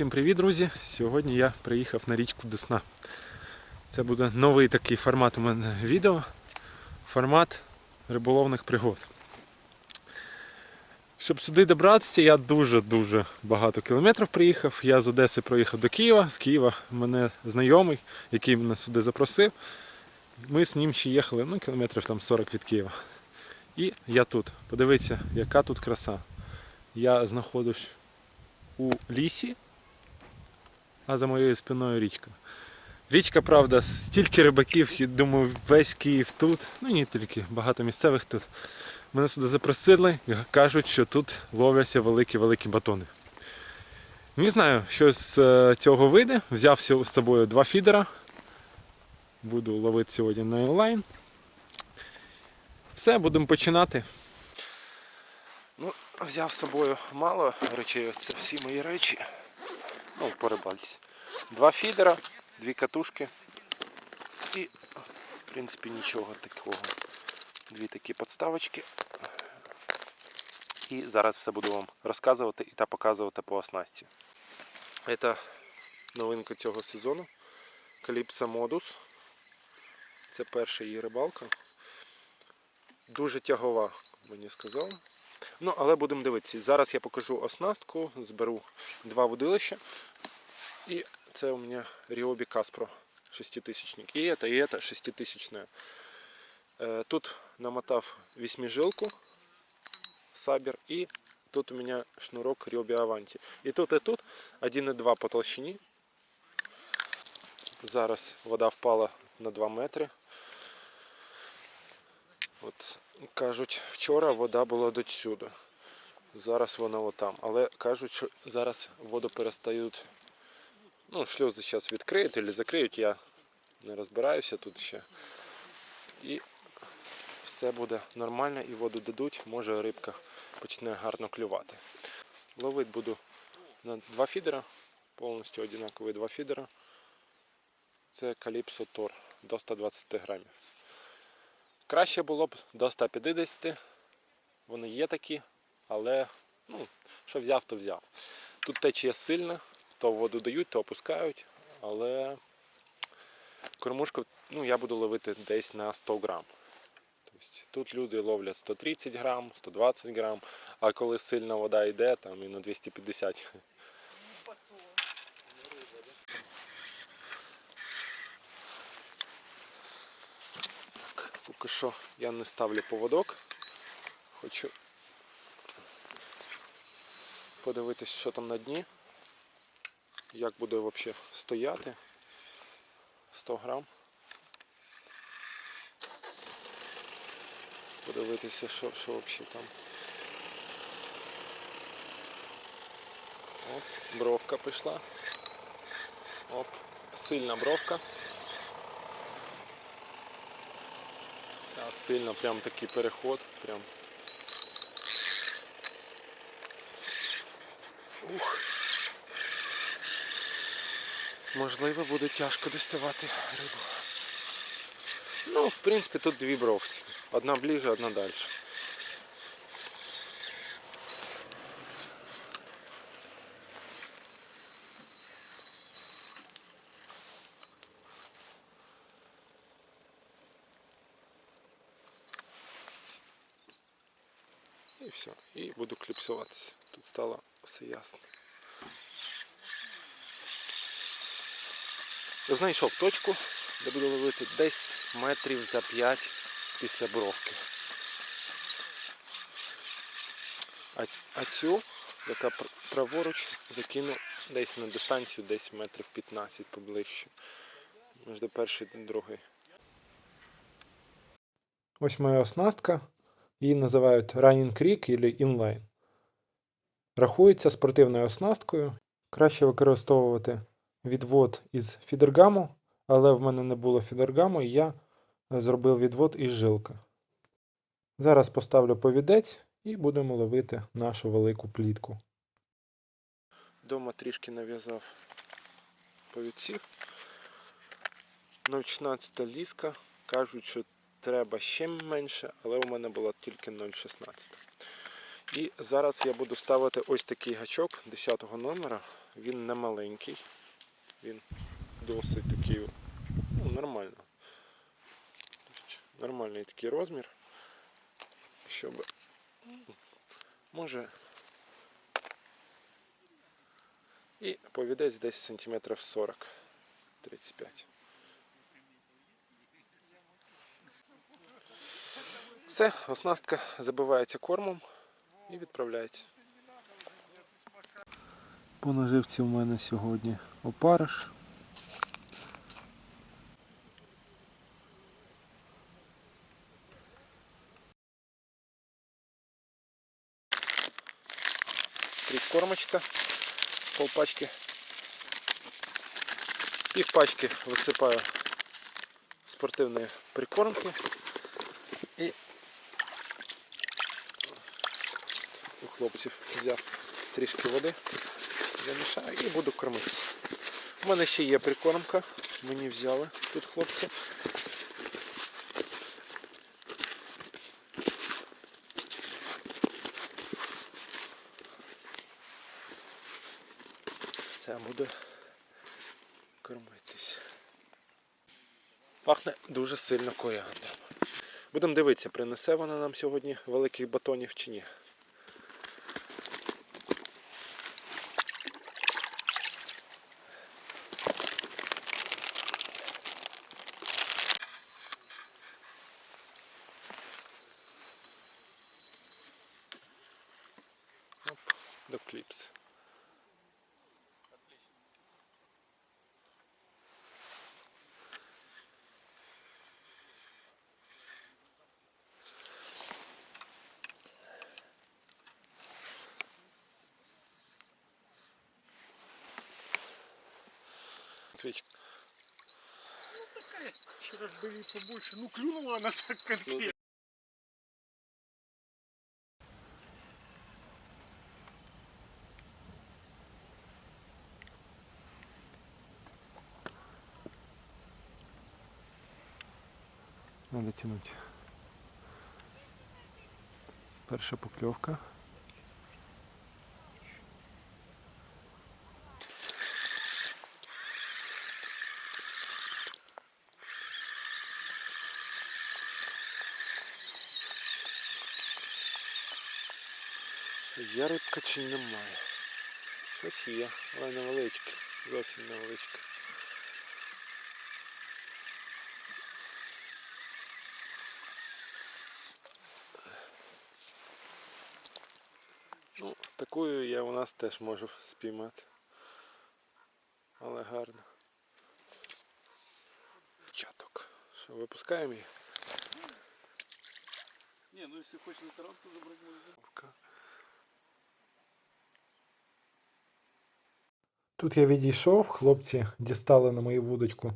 Всім привіт, друзі! Сьогодні я приїхав на річку Десна. Це буде новий такий формат у мене відео. Формат риболовних пригод. Щоб сюди добратися, я дуже-дуже багато кілометрів приїхав. Я з Одеси проїхав до Києва. З Києва мене знайомий, який мене сюди запросив. Ми з ним ще їхали ну, кілометрів там 40 від Києва. І я тут. Подивіться, яка тут краса. Я знаходжусь у лісі, а за моєю спиною річка. Річка, правда, стільки рибаків, думаю, весь Київ тут. Ну не тільки, багато місцевих тут. Мене сюди запросили і кажуть, що тут ловляться великі-великі батони. Не знаю, що з е, цього вийде. Взяв з собою два фідера. Буду ловити сьогодні на онлайн. Все, будемо починати. Ну, взяв з собою мало речей, це всі мої речі. Ну, порибальці. Два фідера, дві катушки і, в принципі, нічого такого. Дві такі подставочки. І зараз все буду вам розказувати та показувати по оснасті. Це новинка цього сезону. Calypso Modus. Це перша її рибалка. Дуже тягова, мені сказали. Ну, але будемо дивитися. Зараз я покажу оснастку, зберу два водилища. І це у мене Ryobi Caspro 6000 І это, і это 6000 Е, Тут намотав вісьмижилку Сабер і тут у мене шнурок Ryobi Avanti. І тут, і тут 1,2 по толщині. Зараз вода впала на 2 метри. От кажуть, вчора вода була до сюди. Зараз вона отам. Але кажуть, що зараз воду перестають. Ну, шлюзи зараз відкриють або закриють, я не розбираюся тут ще. І все буде нормально і воду дадуть, може рибка почне гарно клювати. Ловити буду на два фідера, повністю однакові два фідера. Це Calypso Tor до 120 грамів. Краще було б до 150. Вони є такі, але ну, що взяв, то взяв. Тут течія сильна, то воду дають, то опускають, але кормушку ну, я буду ловити десь на 100 грам. Тобто, тут люди ловлять 130 грам, 120 грам, а коли сильна вода йде, там і на 250. Поки що я не ставлю поводок. Хочу подивитись, що там на дні. Як буде взагалі стояти. 100 грам. Подивитися, що, що взагалі там. Оп, бровка пішла. Оп, сильна бровка. Сильно прям такий переход. Прям. Ух. Можливо, буде тяжко доставати рибу. Ну, в принципі, тут дві бровці. Одна ближче, одна далі. І все. І буду кліпсуватися. Тут стало все ясно. Знайшов точку, де буду ловити десь метрів за 5 після бровки. А, а цю, яка праворуч, закину десь на дистанцію, десь метрів 15 поближче. Між до першої і другої. Ось моя оснастка. Її називають Running Creek або Inline. Рахується спортивною оснасткою. Краще використовувати відвод із фідергаму, але в мене не було фідергаму, і я зробив відвод із жилка. Зараз поставлю повідець і будемо ловити нашу велику плітку. Дома трішки нав'язав повідців. 0,16 ліска. Кажуть, що треба ще менше, але у мене була тільки 0,16. І зараз я буду ставити ось такий гачок 10 номера. Він не маленький. Він досить такий ну, нормально. Нормальний такий розмір. Щоб може і повідець десь сантиметрів 40 35. Все, оснастка забивається кормом і відправляється. По наживці у мене сьогодні опариш. Прикормочка, полпачки. Пів пачки висипаю спортивної прикормки і у хлопців взяв трішки води, замішаю і буду кормити. У мене ще є прикормка, мені взяли тут хлопці. Все, буду кормитись. Пахне дуже сильно коріандром. Будемо дивитися, принесе вона нам сьогодні великих батонів чи ні. До кліпс. Свечка. Вчера ж были побольше. Ну, клюнула она так конкретно. Надо тянуть. Перша покльовка. Є рибка чи немає? Щось є, але невеличке, зовсім невеличке. Такою я у нас теж можу спіймати. Але гарно. Чаток. Що, випускаємо її? Не, ну если хочешь на таранку забрать, можно. Тут я відійшов, хлопці дістали на мою вудочку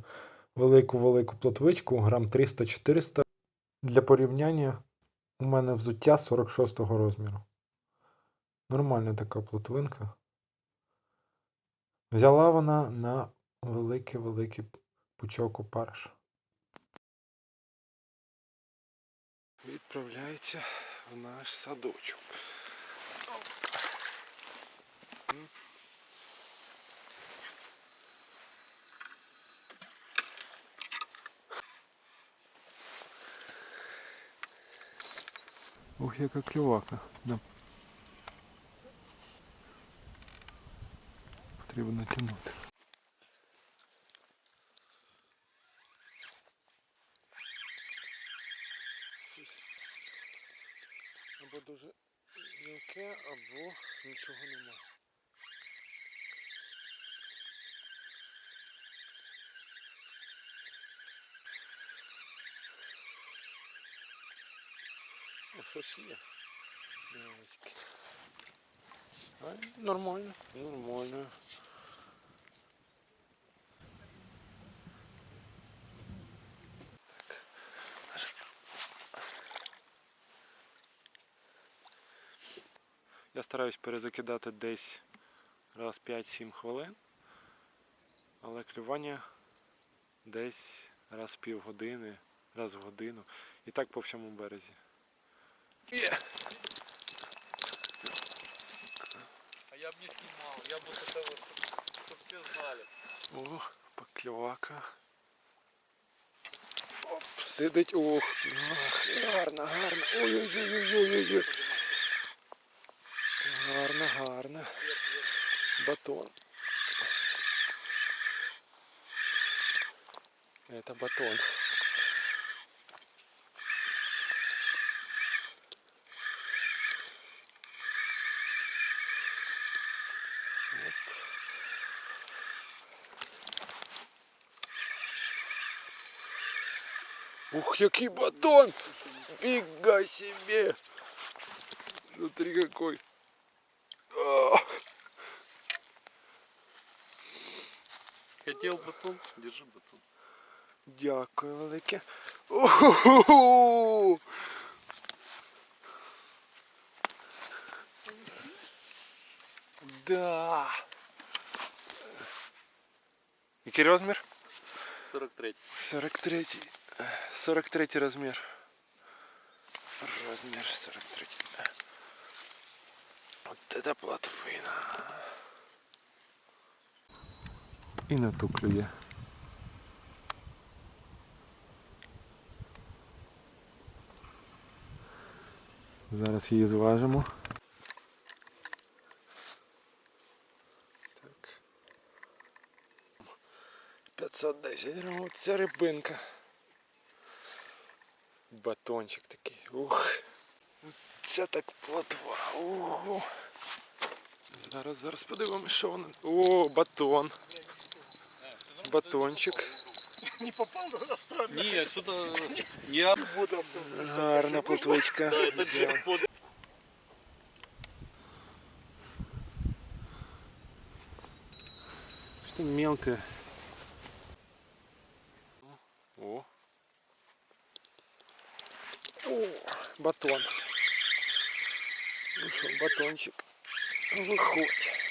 велику-велику плотвичку, грам 300-400. Для порівняння у мене взуття 46-го розміру. Нормальна така плотвинка. Взяла вона на великий-великий пучок опариш. Відправляється в наш садочок. Ох, яка клювака. Да. Потрібно тягнути. Або дуже м'яке, або нічого немає. Ну, щось є. Нормально, нормально. Я стараюсь перезакидати десь раз 5-7 хвилин, але клювання десь раз в півгодини, раз в годину. І так по всьому березі. Є. я бы не снимал. Я бы вот это вот, чтобы все знали. О, покльовака. Оп, сидить. Ох, ах, гарно, гарно. Ой-ой-ой-ой-ой-ой. Гарно, гарно. Батон. Это батон. Ух, який батон! Фига себе! Смотри какой. А, Хотел батон? Держи батон. Дякую велике. Ого! Да. Який розмір? 43. 43. 43 розмір. Розмір 43. Це платвина. І на ту клює. Зараз її зважимо. Так. 510 грамів. Це рибинка. Батончик такий. Ух. Це так плотва. Ого. Зараз, зараз подивимось, що воно. О, батон. Батончик. Не попал на сторону. Не, сюда... Не Буду Гарна плотвичка. Что мелкое. О. О, батон. Ну что, батончик. Выходь.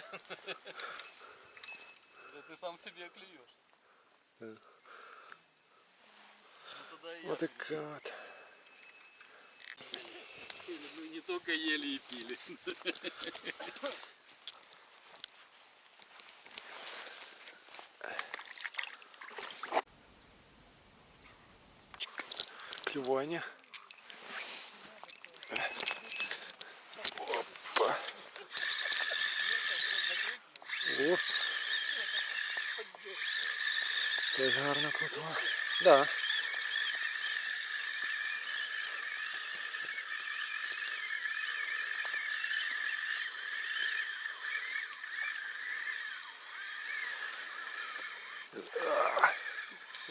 Прибираємо. Це ти сам собі клюєш. Да. Ну тогда и я. Вот такая вот. Мы не только ели и пили. Клювання. Теж гарна плотва. Да.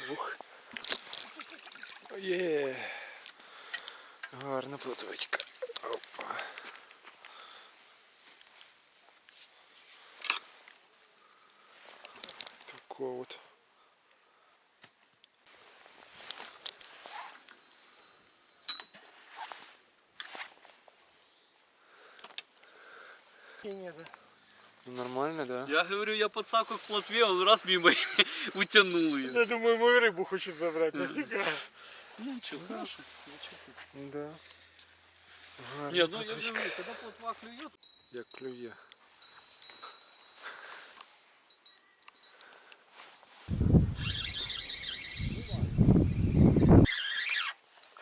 Ух. Є. Гарна плотвичка. Опа. Такого от. Не, да. Ну, Нормально, да? Я говорю, я подсаку в плотве, он раз мимо утянул ее. Я думаю, мою рыбу хочет забрать. Нафига? Ну ничего, хорошо. Да. Гарна Нет, ну я плотвичка. говорю, когда плотва клюет, Як клює.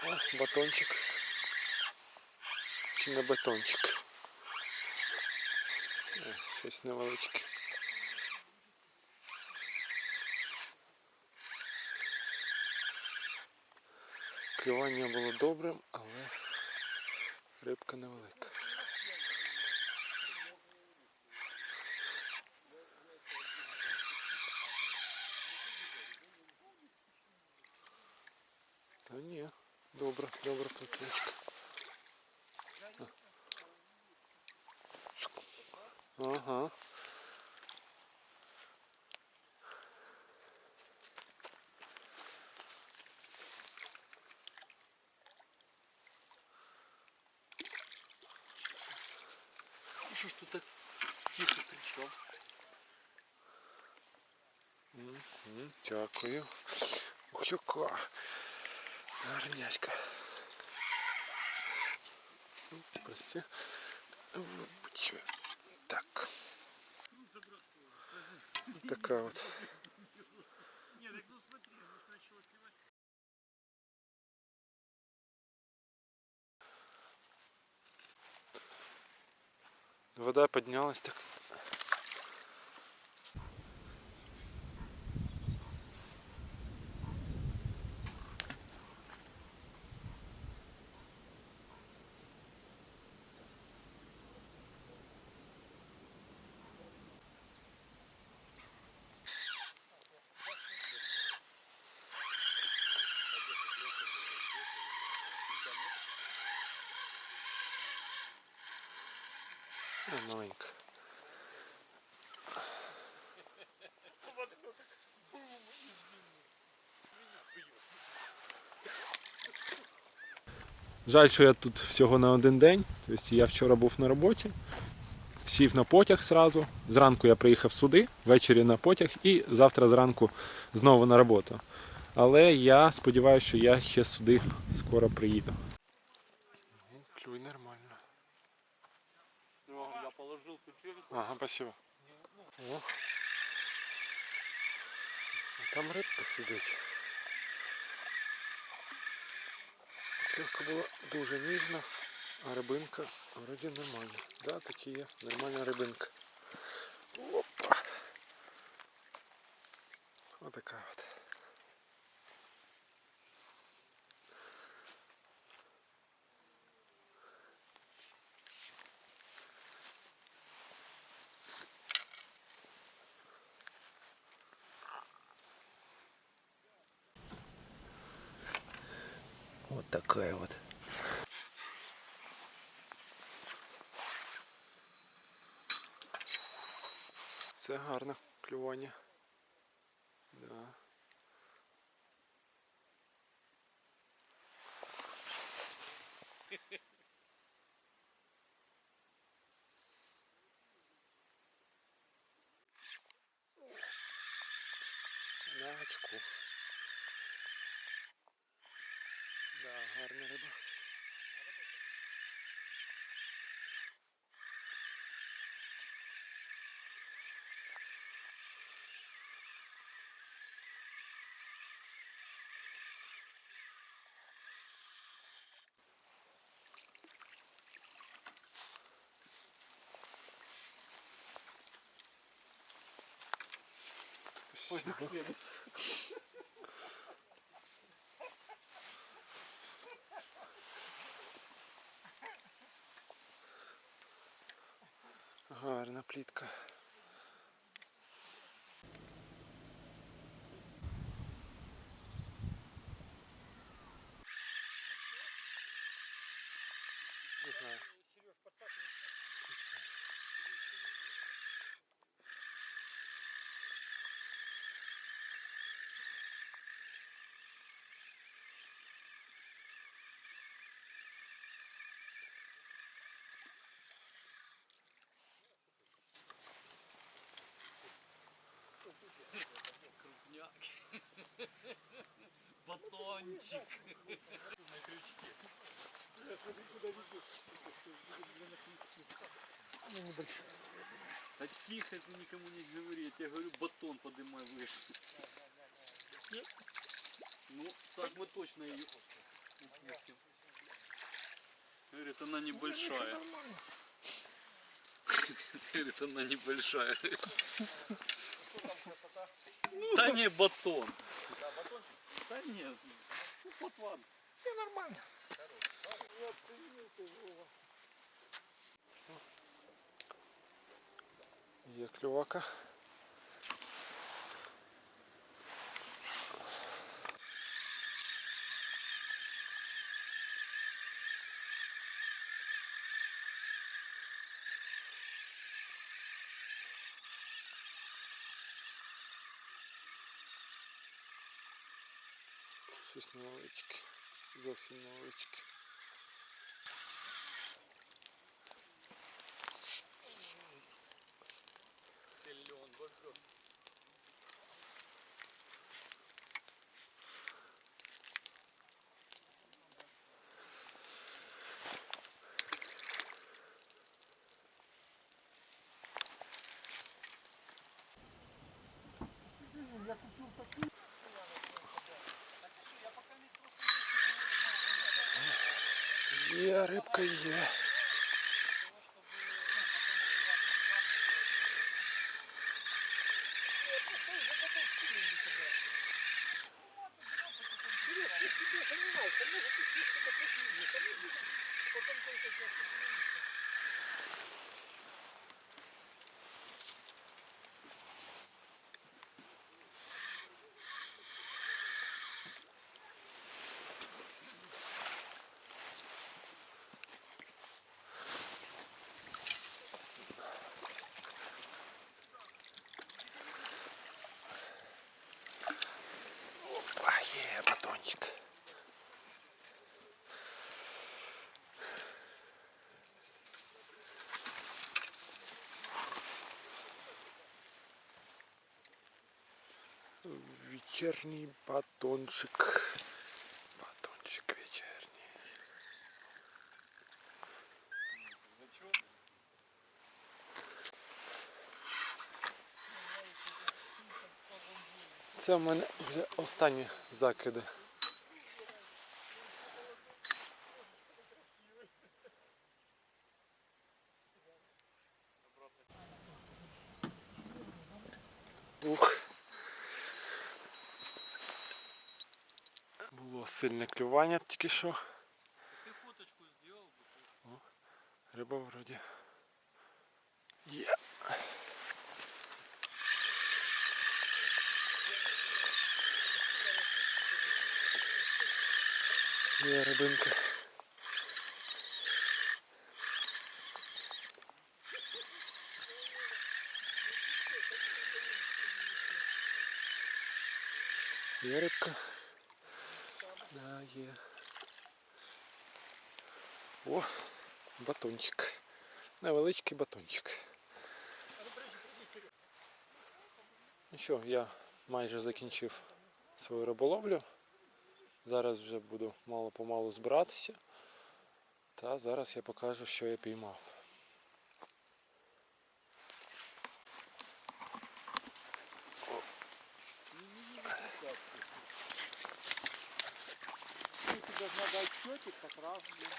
О, батончик. Чи батончик? Е, Щось невеличке. Клювання було добрим, але рибка невелика. Та ні, добре, добре плотвичка. Ага. Что ж ты так тихо? Мгм, Дякую. Ох, яка. Гарняська. Ну, Прости. Така от. Не, так ну смотри, ну начало клевать. Вода піднялась так. Маленька. Жаль, що я тут всього на один день. Тобто я вчора був на роботі, сів на потяг зразу. Зранку я приїхав сюди, ввечері на потяг і завтра зранку знову на роботу. Але я сподіваюся, що я ще сюди скоро приїду. Клюй нормально. Ну, я положил ключи. Ага, спасибо. О. Там рибка сидить. Клювка була дуже ніжна, а рибинка вроді нормальна. Да, такі є. Нормальна. Опа. Отака от. Вот такая вот. Це гарне клювання. Да. Спасибо. Гарна плітка. Батончик. Да тихо, ты никому не говори. Я тебе говорю, батон поднимай выше. Ну, так мы точно ее упустим. Говорит, она небольшая. Говорит, она небольшая. Да не батон. Да нет нормально. Є клювака. Щось новички. Зовсім невеличке. Сильон, боже. Є, рибка є. Опа, є батончик. Вечерний батончик. Батончик вечерний. Це в мене вже останні закиди. Ух. Було сильне клювання тільки що. Ти фоточку зробив би. Риба вроді. Є. Є рибинка. Є рибка. Да, є. О, батончик. Невеличкий батончик. Ну що, я майже закінчив свою риболовлю. Зараз вже буду мало-помалу збиратися. Та зараз я покажу, що я піймав. Даже надо отчетик, как раз, блин.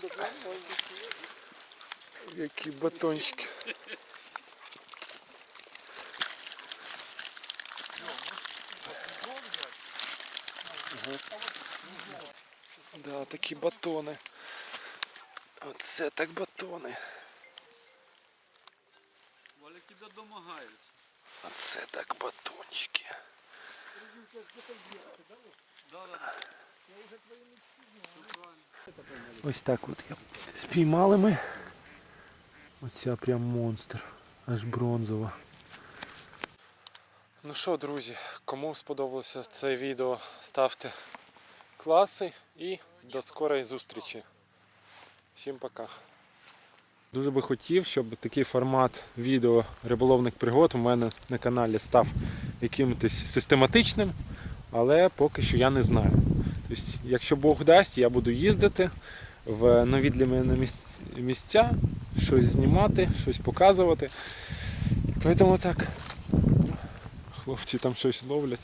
Быть, и- Які батончики. Да, такі батони. Оце так батони. Тебе домагають. Оце так батончики. Да, да, да. Все правильно. Ось так от я спіймали ми. Оця прям монстр. Аж бронзова. Ну що, друзі, кому сподобалося це відео, ставте класи і до скорої зустрічі. Всім пока. Дуже би хотів, щоб такий формат відео риболовних пригод у мене на каналі став якимось систематичним, але поки що я не знаю. Тобто, якщо Бог дасть, я буду їздити в нові для мене місця, щось знімати, щось показувати. Тому так. Хлопці там щось ловлять.